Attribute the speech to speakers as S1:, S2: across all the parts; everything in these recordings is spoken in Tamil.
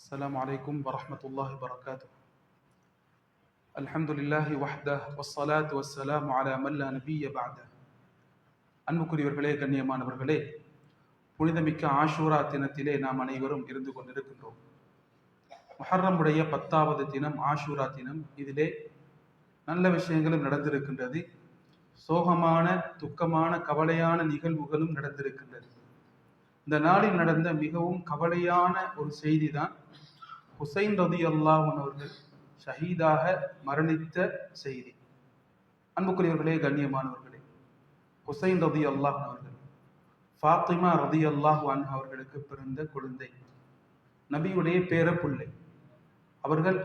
S1: السلام عليكم ورحمة الله وبركاته الحمد لله وحده والصلاة والسلام على من لا نبي بعده அன்புக்குரியவர்களே கண்ணியமானவர்களே புனிதமிக்க ஆஷூரா தினத்திலே நாம் அனைவரும் இருந்து கொண்டிருக்கின்றோம் முஹர்ரமுடைய பத்தாவது தினம் ஆஷூரா தினம் இதிலே நல்ல விஷயங்களும் நடந்திருக்கின்றது சோகமான துக்கமான கவலையான நிகழ்வுகளும் நடந்திருக்கின்றது இந்த நாளில் நடந்த மிகவும் கவலையான ஒரு செய்தி தான் ஹுசைன் ரதி அல்லாஹன் அவர்கள் ஷஹீதாக மரணித்த செய்தி. அன்புக்குரியவர்களே கண்ணியமானவர்களே ஹுசைன் ரதி அல்லாஹன் அவர்கள் ஃபாத்திமா ரதி அல்லாஹ் அவர்களுக்கு பிறந்த குழந்தை நபியுடைய பேரப்புள்ளை. அவர்கள்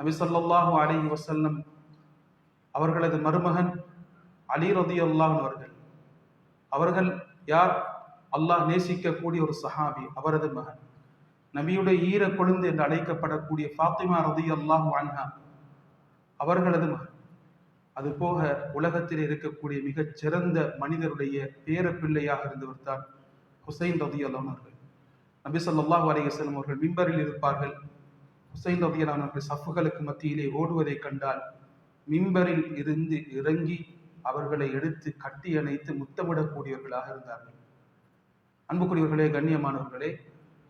S1: நபி ஸல்லல்லாஹு அலி வசல்லம் அவர்களது மருமகன் அலி ரதி அல்லாஹ் அவர்கள். அவர்கள் யார்? அல்லாஹ் நேசிக்கக்கூடிய ஒரு சஹாபி அவரது மகன். நபியுடைய ஈர கொழுந்து என்று அழைக்கப்படக்கூடிய ஃபாத்திமா ரதி அல்லாஹ் அன்ஹா. அவர்களது அது போக உலகத்தில் இருக்கக்கூடிய மிகச் சிறந்த மனிதருடைய பேர பிள்ளையாக இருந்தவர் தான் ஹுசைன் ரதி அல்லாஹ் நபி சொல்லாஹ் அலைஹி அவர்கள் மிம்பரில் இருப்பார்கள். ஹுசைன் ரதி அல்லாஹ் சஃபுகளுக்கு சஃப்புகளுக்கு மத்தியிலே ஓடுவதை கண்டால் மிம்பரில் இருந்து இறங்கி அவர்களை எடுத்து கட்டி அணைத்து முத்தமிடக்கூடியவர்களாக இருந்தார்கள். அன்புக்குரியவர்களே கண்ணியமானவர்களே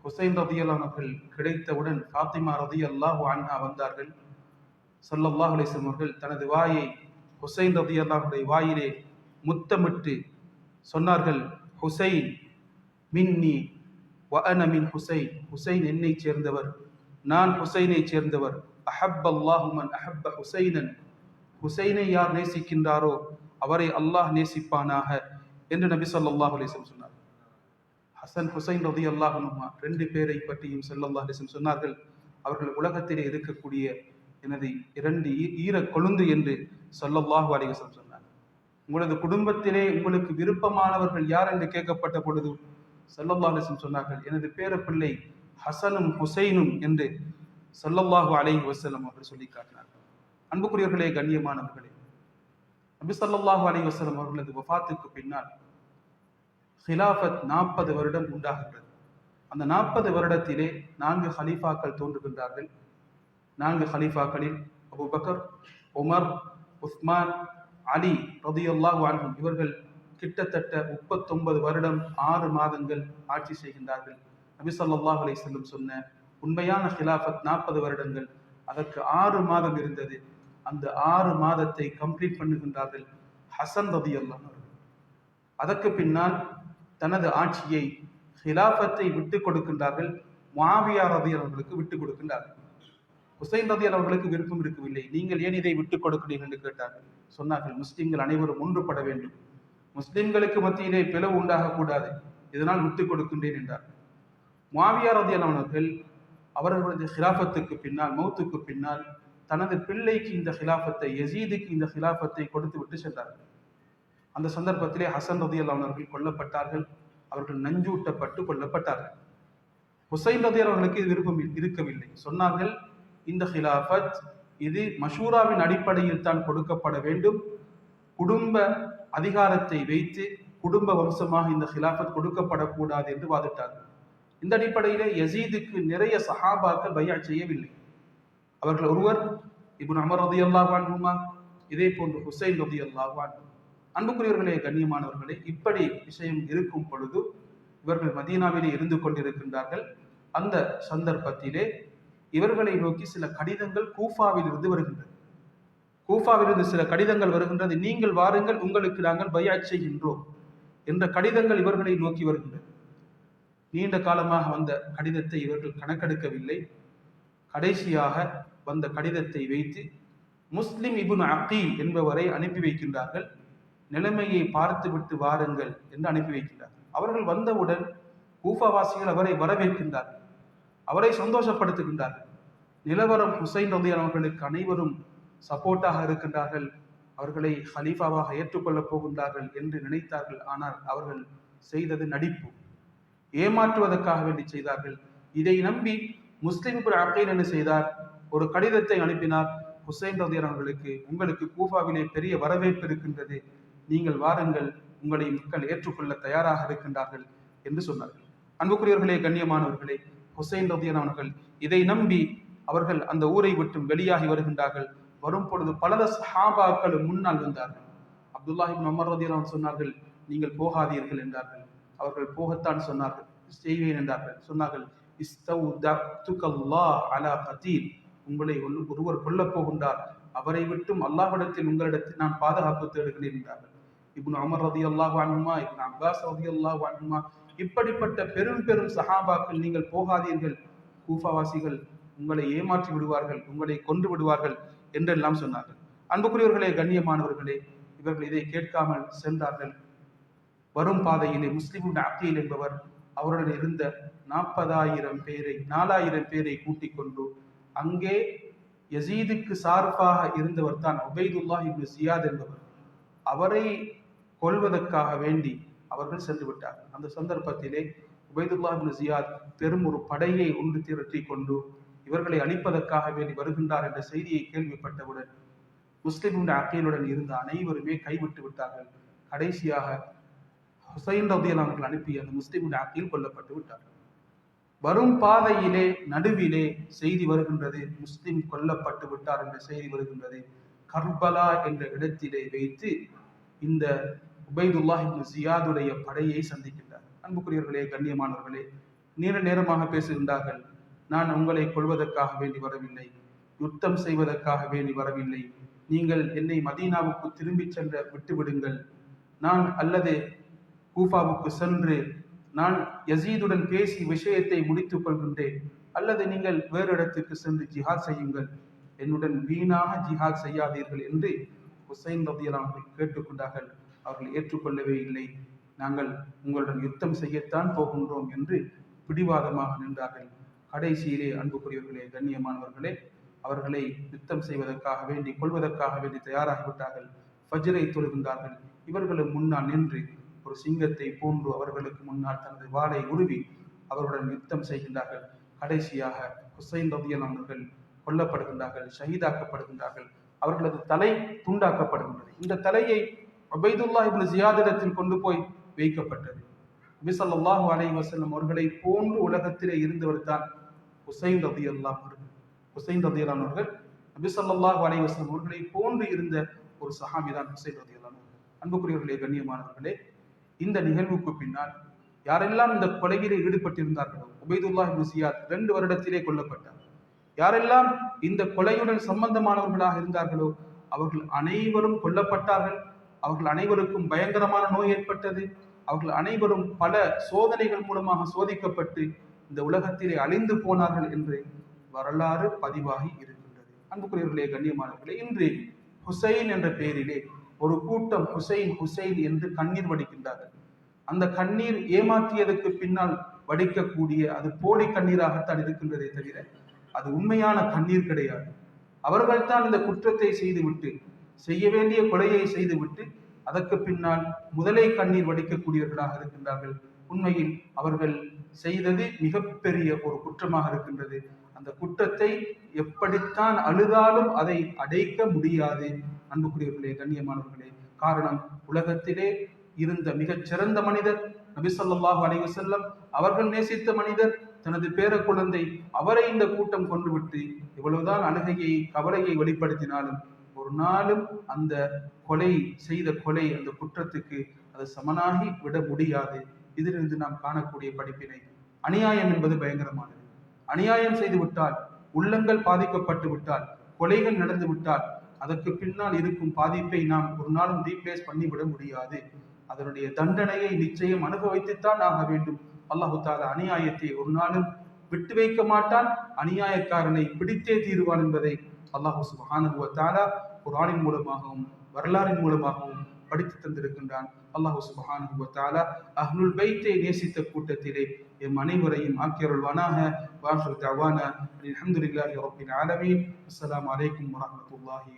S1: ஹுசைன் ரதியல்லான் அவர்கள் கிடைத்தவுடன் ஃபாத்திமா ரதி அல்லாஹு அண்ணா வந்தார்கள் சல்லல்லாஹ் அலிஸ்லம் அவர்கள் தனது வாயை ஹுசைன் ரதி அல்லாஹுடைய வாயிலே முத்தமிட்டு சொன்னார்கள் ஹுசைன் மின்னி வஅன மின் ஹுசைன் ஹுசைன் என்னை சேர்ந்தவர் நான் ஹுசைனை சேர்ந்தவர் அஹப் அல்லாஹுமன் அஹப்ப ஹுசைனன் ஹுசைனை யார் நேசிக்கின்றாரோ அவரை அல்லாஹ் நேசிப்பானாக என்று நபி சொல்லாஹ் அலைஹி சொன்னார். ஹசன் ஹுசைன் ரதி அல்லாஹனுமா ரெண்டு பேரை பற்றியும் செல்லல்லா அலிசம் சொன்னார்கள் அவர்கள் உலகத்திலே இருக்கக்கூடிய எனது இரண்டு ஈ- ஈர கொழுந்து என்று சொல்லல்லாஹு அலிவசம் சொன்னார் உங்களது குடும்பத்திலே உங்களுக்கு விருப்பமானவர்கள் யார் என்று கேட்கப்பட்ட பொழுது சல்லல்லா அலிசம் சொன்னார்கள் எனது பேரப்பிள்ளை ஹசனும் ஹுசைனும் என்று சொல்லல்லாஹு அலை வசலம் அவர்கள் சொல்லி காட்டினார்கள். அன்புக்குரியவர்களே கண்ணியமானவர்களே நபி ஸல்லல்லாஹு அலை வசலம் அவர்களது வஃபாத்துக்கு பின்னால் ஹிலாஃபத் நாற்பது வருடம் உண்டாகின்றது. அந்த நாற்பது வருடத்திலே நான்கு ஹலீஃபாக்கள் தோன்றுகின்றார்கள். நான்கு ஹலீஃபாக்களில் Abu Bakr Umar Usman Ali ரதியுல்லாஹு அன்ஹும் இவர்கள் கிட்டத்தட்ட முப்பத்தொன்பது வருடம் ஆறு மாதங்கள் ஆட்சி செய்கின்றார்கள். நபி ஸல்லல்லாஹு அலைஹி சொன்ன உண்மையான ஹிலாஃபத் நாற்பது வருடங்கள் அதற்கு ஆறு மாதம் இருந்தது. அந்த ஆறு மாதத்தை கம்ப்ளீட் பண்ணுகின்றார்கள் ஹசன் ரதியுல்லாஹு அவர்கள். அதற்கு பின்னால் தனது ஆட்சியை ஹிலாஃபத்தை விட்டு கொடுக்கின்றார்கள். மாவியா ரதியர் அவர்களுக்கு விட்டு கொடுக்கின்றார்கள். ஹுசைன் ரதியர் அவர்களுக்கு விருப்பம் இருக்கவில்லை. நீங்கள் ஏன் இதை விட்டுக் கொடுக்கிறீர்கள் என்று கேட்டார்கள். சொன்னார்கள் முஸ்லிம்கள் அனைவரும் ஒன்றுபட வேண்டும். முஸ்லிம்களுக்கு மத்தியிலே பிளவு உண்டாகக்கூடாது இதனால் விட்டுக் கொடுக்கின்றேன் என்றார். மாவியா ரதியர் அவர்கள் அவர்களது ஹிலாஃபத்துக்கு பின்னால் மௌத்துக்கு பின்னால் தனது பிள்ளைக்கு இந்த ஹிலாஃபத்தை யசீதுக்கு இந்த ஹிலாஃபத்தை கொடுத்து விட்டு சென்றார்கள். அந்த சந்தர்ப்பத்திலே ஹசன் ரதி அவர்கள் கொல்லப்பட்டார்கள். அவர்கள் நஞ்சூட்டப்பட்டு கொல்லப்பட்டார்கள். ஹுசைன் ரதி அவர்களுக்கு இது விருப்பம் இருக்கவில்லை. சொன்னார்கள் இந்த ஹிலாஃபத் இது மஷூராவின் அடிப்படையில் தான் கொடுக்கப்பட வேண்டும். குடும்ப அதிகாரத்தை வைத்து குடும்ப வம்சமாக இந்த ஹிலாஃபத் கொடுக்கப்படக்கூடாது என்று வாதிட்டார்கள். இந்த அடிப்படையிலே யசீதுக்கு நிறைய சஹாபாக்கள் பையா செய்யவில்லை. அவர்கள் ஒருவர் இப்போ அமர் ரதி அல்லாஹ் இதே போன்று ஹுசைன் ரதி அல்லாஹ் அன்புக்குரியவர்களே கண்ணியமானவர்களே இப்படி விஷயம் இருக்கும் பொழுது இவர்கள் மதீனாவிலே இருந்து கொண்டிருக்கின்றார்கள். அந்த சந்தர்ப்பத்திலே இவர்களை நோக்கி சில கடிதங்கள் கூஃபாவில் இருந்து வருகின்றது கூஃபாவிலிருந்து சில கடிதங்கள் வருகின்றது. நீங்கள் வாருங்கள் உங்களுக்கு நாங்கள் பையா செய்கின்றோம் என்ற கடிதங்கள் இவர்களை நோக்கி வருகின்றது நீண்ட காலமாக வந்த கடிதத்தை இவர்கள் கணக்கெடுக்கவில்லை. கடைசியாக வந்த கடிதத்தை வைத்து முஸ்லிம் இபுன் அகீல் என்பவரை அனுப்பி வைக்கின்றார்கள். நிலைமையை பார்த்துவிட்டு வாருங்கள் என்று அனுப்பி வைக்கின்றார்கள் அவர்கள் வந்தவுடன் கூஃபாவாசிகள் அவரை வரவேற்கின்றார்கள் அவரை சந்தோஷப்படுத்துகின்றார்கள் நிலவரம் ஹுசைன் ரதியான் அவர்களுக்கு அனைவரும் சப்போர்ட்டாக இருக்கின்றார்கள். அவர்களை ஹலீஃபாவாக ஏற்றுக்கொள்ளப் போகின்றார்கள் என்று நினைத்தார்கள். ஆனால் அவர்கள் செய்தது நடிப்பு. ஏமாற்றுவதற்காக வேண்டி செய்தார்கள். இதை நம்பி முஸ்லிம் அக்கீல் என்ன செய்தார்? ஒரு கடிதத்தை அனுப்பினார். ஹுசைன் ரதியான் அவர்களுக்கு உங்களுக்கு கூஃபாவிலே பெரிய வரவேற்பு இருக்கின்றது. நீங்கள் வாருங்கள் உங்களை மக்கள் ஏற்றுக்கொள்ள தயாராக இருக்கின்றார்கள் என்று சொன்னார்கள். அன்புக்குரியவர்களே கண்ணியமானவர்களே ஹுசைன் ரதியன் அவர்கள் இதை நம்பி அவர்கள் அந்த ஊரை விட்டு வெளியாகி வருகின்றார்கள். வரும் பொழுது பல சஹாபாக்களும் முன்னால் வந்தார்கள். அப்துல்லாஹிபின் அமர் ரதியன் சொன்னார்கள் நீங்கள் போகாதீர்கள் என்றார்கள். அவர்கள் போகத்தான் சொன்னார்கள். செய்வேன் என்றார்கள். சொன்னார்கள் அலா உங்களை ஒருவர் கொல்லப் போகின்றார். அவரை விட்டும் அல்லாஹிடத்தில் உங்களிடத்தில் நான் பாதுகாப்பு தேடுகிறேன் என்றார்கள். இப்னு அமர் ரதி அல்லாஹ் அனுமா இப்னு அப்பாஸ் ரதி அல்லாஹ் அனுமா இப்படிப்பட்ட பெரும் பெரும் சஹாபாக்கள் நீங்கள் போகாதீர்கள். கூஃபாவாசிகள் உங்களை ஏமாற்றி விடுவார்கள் உங்களை கொன்று விடுவார்கள் என்றெல்லாம் சொன்னார்கள். அன்புக்குரியவர்களே கண்ணியமானவர்களே இவர்கள் இதை கேட்காமல் சென்றார்கள். வரும் பாதையிலே முஸ்லிம் அப்தியில் என்பவர் அவருடன் இருந்த நாற்பதாயிரம் பேரை நாலாயிரம் பேரை கூட்டிக் கொண்டு அங்கே யசீதுக்கு சார்பாக இருந்தவர் தான் உபைதுல்லா இப்னு சியாத் என்பவர். அவரை கொள்வதற்காக வேண்டி அவர்கள் சென்று விட்டார்கள். அந்த சந்தர்ப்பத்திலே உபைதுல்லா இப்னு சியாத் பெரும் ஒரு படையை ஒன்று திரட்டி கொண்டு இவர்களை அழிப்பதற்காக வேண்டி வருகின்றார் என்ற செய்தியை கேள்விப்பட்டவுடன் முஸ்லிம் அக்கீலுடன் இருந்த அனைவருமே கைவிட்டு விட்டார்கள். கடைசியாக ஹுசைன் ரவுதியல் அவர்கள் அனுப்பி அந்த முஸ்லிம் அக்கீல் கொல்லப்பட்டு விட்டார்கள் வரும் பாதையிலே நடுவிலே செய்தி வருகின்றது. முஸ்லிம் கொல்லப்பட்டு விட்டார் என்ற செய்தி வருகின்றது. கர்பலா என்ற இடத்திலே வைத்து இந்த உபைதுல்லாஹ் ஜியாதுடைய படையை சந்திக்கின்றார். அன்புக்குரியவர்களே கண்ணியமானவர்களே நீண்ட நேரமாக பேசுகின்றார்கள். நான் உங்களை கொள்வதற்காக வேண்டி வரவில்லை. யுத்தம் செய்வதற்காக வேண்டி வரவில்லை. நீங்கள் என்னை மதீனாவுக்கு திரும்பி சென்ற விட்டுவிடுங்கள் நான் அல்லது கூஃபாவுக்கு சென்று நான் யசீதுடன் பேசி விஷயத்தை முடித்துக் கொள்கின்றேன். அல்லது நீங்கள் வேறு இடத்துக்கு சென்று ஜிஹாத் செய்யுங்கள். என்னுடன் வீணாக ஜிஹாத் செய்யாதீர்கள் என்று ஹுசைன் ரதியலான் கேட்டுக்கொண்டார்கள் அவர்கள் ஏற்றுக்கொள்ளவே இல்லை. நாங்கள் உங்களுடன் யுத்தம் செய்யத்தான் போகின்றோம் என்று பிடிவாதமாக நின்றார்கள். கடைசியிலே அன்புக்குரியவர்களே கண்ணியமானவர்களே அவர்களை யுத்தம் செய்வதற்காக வேண்டி கொள்வதற்காக வேண்டி தயாராகிவிட்டார்கள். ஃபஜ்ரை தொழுகின்றார்கள். இவர்களும் முன்னால் நின்று ஒரு சிங்கத்தை போன்று அவர்களுக்கு முன்னால் தனது வாளை உருவி அவர்களுடன் யுத்தம் செய்கின்றார்கள். கடைசியாக ஹுசைன் ரதியன் அவர்கள் கொல்லப்படுகின்றார்கள் ஷஹீதாக்கப்படுகின்றார்கள். அவர்களது தலை துண்டாக்கப்படுகின்றது. இந்த தலையை அபைதுல்லா இப்னு ஜியாதிடத்தில் கொண்டு போய் வைக்கப்பட்டது. நபிசல்லாஹு அலை வசல்லம் அவர்களை போன்று உலகத்திலே இருந்தவர் தான் ஹுசைன் ரதி அவர்கள் ஹுசைன் ரதி அவர்கள் நபிசல்லாஹு அலை வசல்லம் அவர்களை போன்று இருந்த ஒரு சஹாமி தான் ஹுசைன் ரதி அல்லாம் அன்புக்குரியவர்களே கண்ணியமானவர்களே இந்த நிகழ்வுக்கு பின்னால் யாரெல்லாம் இந்த கொலையிலே ஈடுபட்டிருந்தார்களோ உபைதுல்லா சியாத் ரெண்டு வருடத்திலே கொல்லப்பட்டார். யாரெல்லாம் இந்த கொலையுடன் சம்பந்தமானவர்களாக இருந்தார்களோ அவர்கள் அனைவரும் கொல்லப்பட்டார்கள். அவர்கள் அனைவருக்கும் பயங்கரமான நோய் ஏற்பட்டது. அவர்கள் அனைவரும் பல சோதனைகள் மூலமாக சோதிக்கப்பட்டு இந்த உலகத்திலே அழிந்து போனார்கள் என்று வரலாறு பதிவாகி இருக்கின்றது. அன்புக்குரியவர்களே கண்ணியமானவர்களே இன்று ஹுசைன் என்ற பெயரிலே ஒரு கூட்டம் ஹுசைன் ஹுசைன் என்று கண்ணீர் வடிக்கின்றார்கள் அந்த கண்ணீர் ஏமாற்றியதற்கு பின்னால் வடிக்கக்கூடிய அது போலி கண்ணீராகத்தான் இருக்கின்றதே தவிர அது உண்மையான கண்ணீர் கிடையாது. அவர்கள்தான் இந்த குற்றத்தை செய்துவிட்டு செய்ய வேண்டிய கொலையை செய்துவிட்டு அதற்கு பின்னால் முதலை கண்ணீர் வடிக்கக்கூடியவர்களாக இருக்கின்றார்கள். உண்மையில் அவர்கள் செய்தது மிகப்பெரிய ஒரு குற்றமாக இருக்கின்றது. அந்த குற்றத்தை எப்படித்தான் அழுதாலும் அதை அடைக்க முடியாது. அன்புக்குரியவர்களே கண்ணியமானவர்களே காரணம் உலகத்திலே இருந்த மிகச் சிறந்த மனிதர் நபிசல்லாஹு அலைவு செல்லம் அவர்கள் நேசித்த மனிதர் தனது பேர குழந்தை அவரை இந்த கூட்டம் கொண்டுவிட்டு இவ்வளவுதான் அழுகையை கவலையை வெளிப்படுத்தினாலும் ஒரு நாளும் அந்த கொலை செய்த கொலை அந்த குற்றத்துக்கு அது சமனாகி விட முடியாது. இதிலிருந்து நாம் காணக்கூடிய படிப்பினை அநியாயம் என்பது பயங்கரமானது. அநியாயம் செய்து விட்டால் உள்ளங்கள் பாதிக்கப்பட்டு விட்டால் கொலைகள் நடந்து விட்டால் அதற்கு பின்னால் இருக்கும் பாதிப்பை நாம் ஒரு நாளும் ரீப்ளேஸ் பண்ணிவிட முடியாது. அதனுடைய தண்டனையை நிச்சயம் அனுபவித்துத்தான் ஆக வேண்டும். அல்லாஹு அநியாயத்தை ஒரு நாளும் விட்டு வைக்க மாட்டான். அநியாயக்காரனை பிடித்தே தீருவான் என்பதை அல்லாஹூ சுபானுவ தாலா குரானின் மூலமாகவும் வரலாறின் மூலமாகவும் படித்து தந்திருக்கின்றான். அல்லாஹூ சுபஹானு தாலா அஹ்னுல் பைத்தை நேசித்த கூட்டத்திலே எம் அனைவரையும் ஆக்கியருள்வானாக. வாஹு தவான அலமதுல்லாஹி ரபின் ஆலமீன். அஸ்லாம் வலைக்கம் வரமத்துல்லாஹி